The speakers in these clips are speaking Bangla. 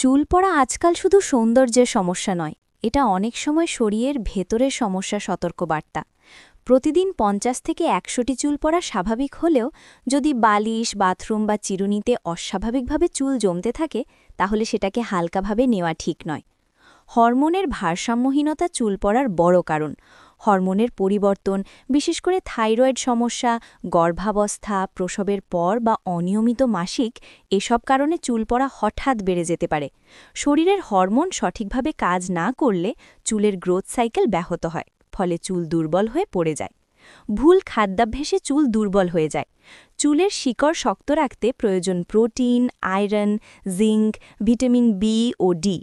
চুল পড়া আজকাল শুধু সৌন্দর্যের সমস্যা নয়, এটা অনেক সময় শরীরের ভেতরের সমস্যা সতর্কবার্তা। প্রতিদিন পঞ্চাশ থেকে একশোটি চুল পড়া স্বাভাবিক হলেও যদি বালিশ, বাথরুম বা চিরুনিতে অস্বাভাবিকভাবে চুল জমতে থাকে, তাহলে সেটাকে হালকাভাবে নেওয়া ঠিক নয়। হরমোনের ভারসাম্যহীনতা চুল পড়ার বড় কারণ। হরমোনের পরিবর্তন, বিশেষ করে থাইরয়েড সমস্যা, গর্ভাবস্থা, প্রসবের পর বা অনিয়মিত মাসিক, এসব কারণে চুল পড়া হঠাৎ বেড়ে যেতে পারে। শরীরের হরমোন সঠিকভাবে কাজ না করলে চুলের গ্রোথ সাইকেল ব্যাহত হয়, ফলে চুল দুর্বল হয়ে পড়ে যায়। ভুল খাদ্যাভ্যাসে চুল দুর্বল হয়ে যায়। চুলের শিকড় শক্ত রাখতে প্রয়োজন protein, iron, zinc, vitamin B ও ডি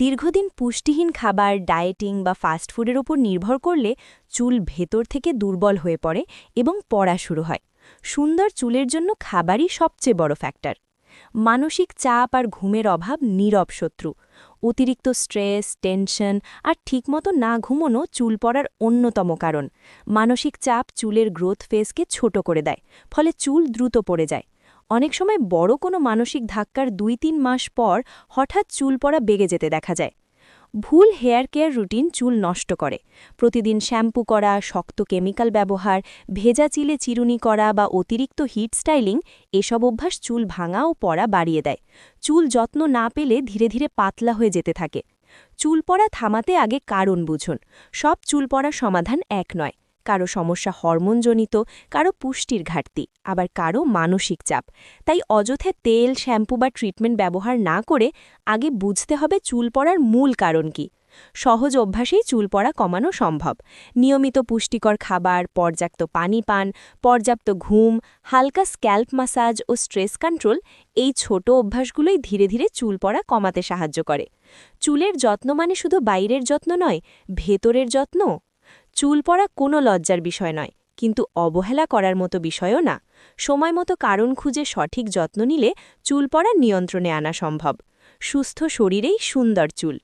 দীর্ঘদিন পুষ্টিহীন খাবার ডায়েটিং বা ফাস্টফুডের ওপর নির্ভর করলে চুল ভেতর থেকে দুর্বল হয়ে পড়ে এবং পড়া শুরু হয়। সুন্দর চুলের জন্য খাবারই সবচেয়ে বড় ফ্যাক্টর মানসিক চাপ আর ঘুমের অভাব নীরব শত্রু। অতিরিক্ত স্ট্রেস টেনশন আর ঠিকমতো না ঘুমোনো চুল পড়ার অন্যতম কারণ। মানসিক চাপ চুলের গ্রোথ ফেসকে ছোট করে দেয়, ফলে চুল দ্রুত পড়ে যায়। অনেক সময় বড় কোনো মানসিক ধাক্কার দুই তিন মাস পর হঠাৎ চুল পড়া বেগে যেতে দেখা যায়। ভুল হেয়ার কেয়ার রুটিন চুল নষ্ট করে। প্রতিদিন শ্যাম্পু করা, শক্ত কেমিক্যাল ব্যবহার, ভেজা চিলে চিরুনি করা বা অতিরিক্ত হিট স্টাইলিং এসব অভ্যাস চুল ভাঙা ও পড়া বাড়িয়ে দেয়। চুল যত্ন না পেলে ধীরে ধীরে পাতলা হয়ে যেতে থাকে। চুল পড়া থামাতে আগে কারণ বুঝুন। সব চুল পড়া সমাধান এক নয়। কারও সমস্যা হরমোনজনিত, কারও পুষ্টির ঘাটতি, আবার কারও মানসিক চাপ। তাই অযথে তেল, শ্যাম্পু বা ট্রিটমেন্ট ব্যবহার না করে আগে বুঝতে হবে চুল পড়ার মূল কারণ কি। সহজ অভ্যাসেই চুল পড়া কমানো সম্ভব। নিয়মিত পুষ্টিকর খাবার, পর্যাপ্ত পানি পান, পর্যাপ্ত ঘুম, হালকা স্ক্যাল্প মাসাজ ও স্ট্রেস কন্ট্রোল এই ছোট অভ্যাসগুলোই ধীরে ধীরে চুল পড়া কমাতে সাহায্য করে। চুলের যত্ন মানে শুধু বাইরের যত্ন নয়, ভেতরের যত্ন চুল পড়া কোনো লজ্জার বিষয় নয়, কিন্তু অবহেলা করার মতো বিষয়ও না। সময় মতো কারণ খুঁজে সঠিক যত্ন নিলে চুল পড়া নিয়ন্ত্রণে আনা সম্ভব। সুস্থ শরীরেই সুন্দর চুল।